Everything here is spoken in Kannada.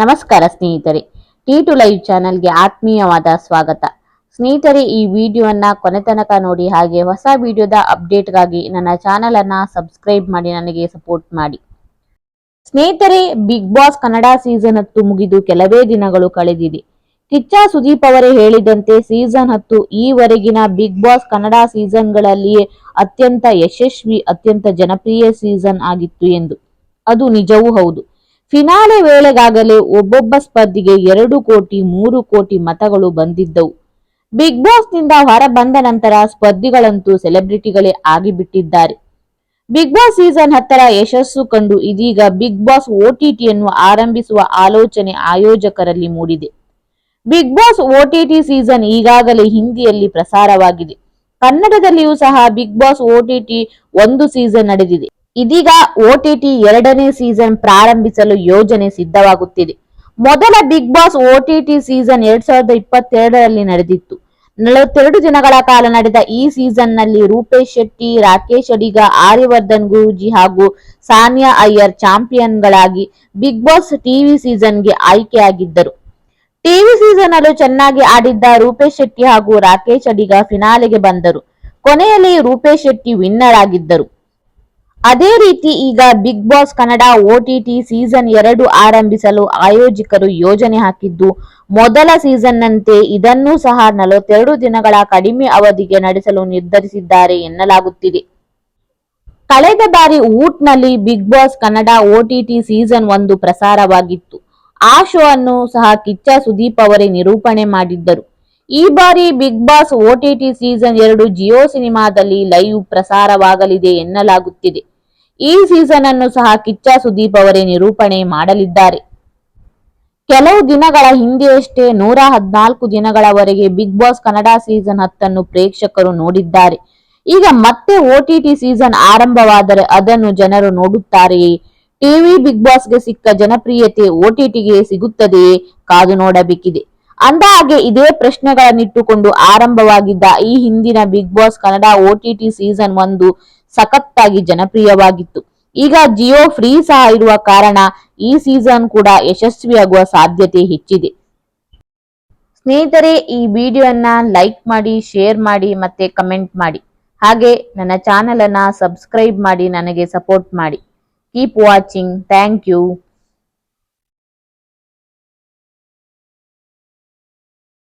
ನಮಸ್ಕಾರ ಸ್ನೇಹಿತರೆ. ಟಿ ಟು ಲೈವ್ ಚಾನೆಲ್ಗೆ ಆತ್ಮೀಯವಾದ ಸ್ವಾಗತ. ಸ್ನೇಹಿತರೆ, ಈ ವಿಡಿಯೋವನ್ನು ಕೊನೆ ತನಕ ನೋಡಿ ಹಾಗೆ ಹೊಸ ವಿಡಿಯೋದ ಅಪ್ಡೇಟ್ಗಾಗಿ ನನ್ನ ಚಾನೆಲ್ ಅನ್ನ ಸಬ್ಸ್ಕ್ರೈಬ್ ಮಾಡಿ, ನನಗೆ ಸಪೋರ್ಟ್ ಮಾಡಿ. ಸ್ನೇಹಿತರೆ, ಬಿಗ್ ಬಾಸ್ ಕನ್ನಡ ಸೀಸನ್ ಹತ್ತು ಮುಗಿದು ಕೆಲವೇ ದಿನಗಳು ಕಳೆದಿದೆ. ಕಿಚ್ಚ ಸುದೀಪ್ ಅವರೇ ಹೇಳಿದಂತೆ ಸೀಸನ್ ಹತ್ತು ಈವರೆಗಿನ ಬಿಗ್ ಬಾಸ್ ಕನ್ನಡ ಸೀಸನ್ಗಳಲ್ಲಿಯೇ ಅತ್ಯಂತ ಯಶಸ್ವಿ, ಅತ್ಯಂತ ಜನಪ್ರಿಯ ಸೀಸನ್ ಆಗಿತ್ತು ಎಂದು. ಅದು ನಿಜವೂ ಹೌದು. ಫಿನಾಲೆ ವೇಳೆಗಾಗಲೇ ಒಬ್ಬೊಬ್ಬ ಸ್ಪರ್ಧಿಗೆ ಎರಡು ಕೋಟಿ, ಮೂರು ಕೋಟಿ ಮತಗಳು ಬಂದಿದ್ದವು. ಬಿಗ್ ಬಾಸ್ನಿಂದ ಹೊರ ಬಂದ ನಂತರ ಸ್ಪರ್ಧಿಗಳಂತೂ ಸೆಲೆಬ್ರಿಟಿಗಳೇ ಆಗಿಬಿಟ್ಟಿದ್ದಾರೆ. ಬಿಗ್ ಬಾಸ್ ಸೀಸನ್ ಹತ್ತರ ಯಶಸ್ಸು ಕಂಡು ಇದೀಗ ಬಿಗ್ ಬಾಸ್ ಓಟಿಟಿಯನ್ನು ಆರಂಭಿಸುವ ಆಲೋಚನೆ ಆಯೋಜಕರಲ್ಲಿ ಮೂಡಿದೆ. ಬಿಗ್ ಬಾಸ್ ಓಟಿಟಿ ಸೀಸನ್ ಈಗಾಗಲೇ ಹಿಂದಿಯಲ್ಲಿ ಪ್ರಸಾರವಾಗಿದೆ. ಕನ್ನಡದಲ್ಲಿಯೂ ಸಹ ಬಿಗ್ ಬಾಸ್ ಓಟಿಟಿ ಒಂದು ಸೀಸನ್ ನಡೆದಿದೆ. ಇದೀಗ ಓಟಿಟಿ ಎರಡನೇ ಸೀಸನ್ ಪ್ರಾರಂಭಿಸಲು ಯೋಜನೆ ಸಿದ್ಧವಾಗುತ್ತಿದೆ. ಮೊದಲ ಬಿಗ್ ಬಾಸ್ ಓಟಿಟಿ ಸೀಸನ್ ಎರಡ್ ಸಾವಿರದ ಇಪ್ಪತ್ತೆರಡರಲ್ಲಿ ನಡೆದಿತ್ತು. ನಲವತ್ತೆರಡು ದಿನಗಳ ಕಾಲ ನಡೆದ ಈ ಸೀಸನ್ನಲ್ಲಿ ರೂಪೇಶ್ ಶೆಟ್ಟಿ, ರಾಕೇಶ್ ಅಡಿಗ, ಆರ್ಯವರ್ಧನ್ ಗುರೂಜಿ ಹಾಗೂ ಸಾನಿಯಾ ಅಯ್ಯರ್ ಚಾಂಪಿಯನ್ಗಳಾಗಿ ಬಿಗ್ ಬಾಸ್ ಟಿವಿ ಸೀಸನ್ಗೆ ಆಯ್ಕೆಯಾಗಿದ್ದರು. ಟಿವಿ ಸೀಸನ್ ಅಲ್ಲೂ ಚೆನ್ನಾಗಿ ಆಡಿದ್ದ ರೂಪೇಶ್ ಶೆಟ್ಟಿ ಹಾಗೂ ರಾಕೇಶ್ ಅಡಿಗ ಫಿನಾಲೆಗೆ ಬಂದರು. ಕೊನೆಯಲ್ಲಿ ರೂಪೇಶ್ ಶೆಟ್ಟಿ ವಿನ್ನರ್ ಆಗಿದ್ದರು. ಅದೇ ರೀತಿ ಈಗ Bigg Boss Kannada OTT season ಎರಡು ಆರಂಭಿಸಲು ಆಯೋಜಕರು ಯೋಜನೆ ಹಾಕಿದ್ದು, ಮೊದಲ ಸೀಸನ್ನಂತೆ ಇದನ್ನೂ ಸಹ ನಲವತ್ತೆರಡು ದಿನಗಳ ಕಡಿಮೆ ಅವಧಿಗೆ ನಡೆಸಲು ನಿರ್ಧರಿಸಿದ್ದಾರೆ ಎನ್ನಲಾಗುತ್ತಿದೆ. ಕಳೆದ ಬಾರಿ ಊಟ್ನಲ್ಲಿ Bigg Boss Kannada OTT season ಒಂದು ಪ್ರಸಾರವಾಗಿತ್ತು. ಆ ಶೋ ಅನ್ನು ಸಹ ಕಿಚ್ಚ ಸುದೀಪ್ ಅವರೇ ನಿರೂಪಣೆ ಮಾಡಿದ್ದರು. ಈ ಬಾರಿ ಬಿಗ್ ಬಾಸ್ ಓಟಿಟಿ ಸೀಸನ್ ಎರಡು ಜಿಯೋ ಸಿನಿಮಾದಲ್ಲಿ ಲೈವ್ ಪ್ರಸಾರವಾಗಲಿದೆ ಎನ್ನಲಾಗುತ್ತಿದೆ. ಈ ಸೀಸನ್ ಅನ್ನು ಸಹ ಕಿಚ್ಚ ಸುದೀಪ್ ಅವರೇ ನಿರೂಪಣೆ ಮಾಡಲಿದ್ದಾರೆ. ಕೆಲವು ದಿನಗಳ ಹಿಂದೆಯಷ್ಟೇ ನೂರ ಹದಿನಾಲ್ಕು ದಿನಗಳವರೆಗೆ ಬಿಗ್ ಬಾಸ್ ಕನ್ನಡ ಸೀಸನ್ ಹತ್ತನ್ನು ಪ್ರೇಕ್ಷಕರು ನೋಡಿದ್ದಾರೆ. ಈಗ ಮತ್ತೆ ಓಟಿಟಿ ಸೀಸನ್ ಆರಂಭವಾದರೆ ಅದನ್ನು ಜನರು ನೋಡುತ್ತಾರೆಯೇ? ಟಿವಿ ಬಿಗ್ ಬಾಸ್ಗೆ ಸಿಕ್ಕ ಜನಪ್ರಿಯತೆ ಓಟಿಟಿಗೆ ಸಿಗುತ್ತದೆಯೇ? ಕಾದು ನೋಡಬೇಕಿದೆ. ಅಂದಹಾಗೆ ಇದೇ ಪ್ರಶ್ನೆಗಳನ್ನಿಟ್ಟುಕೊಂಡು ಆರಂಭವಾಗಿದ್ದ ಈ ಹಿಂದಿನ Bigg Boss Kannada OTT season ಒಂದು ಸಖತ್ತಾಗಿ ಜನಪ್ರಿಯವಾಗಿತ್ತು. ಈಗ ಜಿಯೋ ಫ್ರೀ ಸಹ ಇರುವ ಕಾರಣ ಈ ಸೀಸನ್ ಕೂಡ ಯಶಸ್ವಿಯಾಗುವ ಸಾಧ್ಯತೆ ಹೆಚ್ಚಿದೆ. ಸ್ನೇಹಿತರೆ, ಈ ವಿಡಿಯೋನ ಲೈಕ್ ಮಾಡಿ, ಶೇರ್ ಮಾಡಿ ಮತ್ತೆ ಕಮೆಂಟ್ ಮಾಡಿ. ಹಾಗೆ ನನ್ನ ಚಾನೆಲ್ ಅನ್ನ ಸಬ್ಸ್ಕ್ರೈಬ್ ಮಾಡಿ, ನನಗೆ ಸಪೋರ್ಟ್ ಮಾಡಿ. Keep watching. Thank you.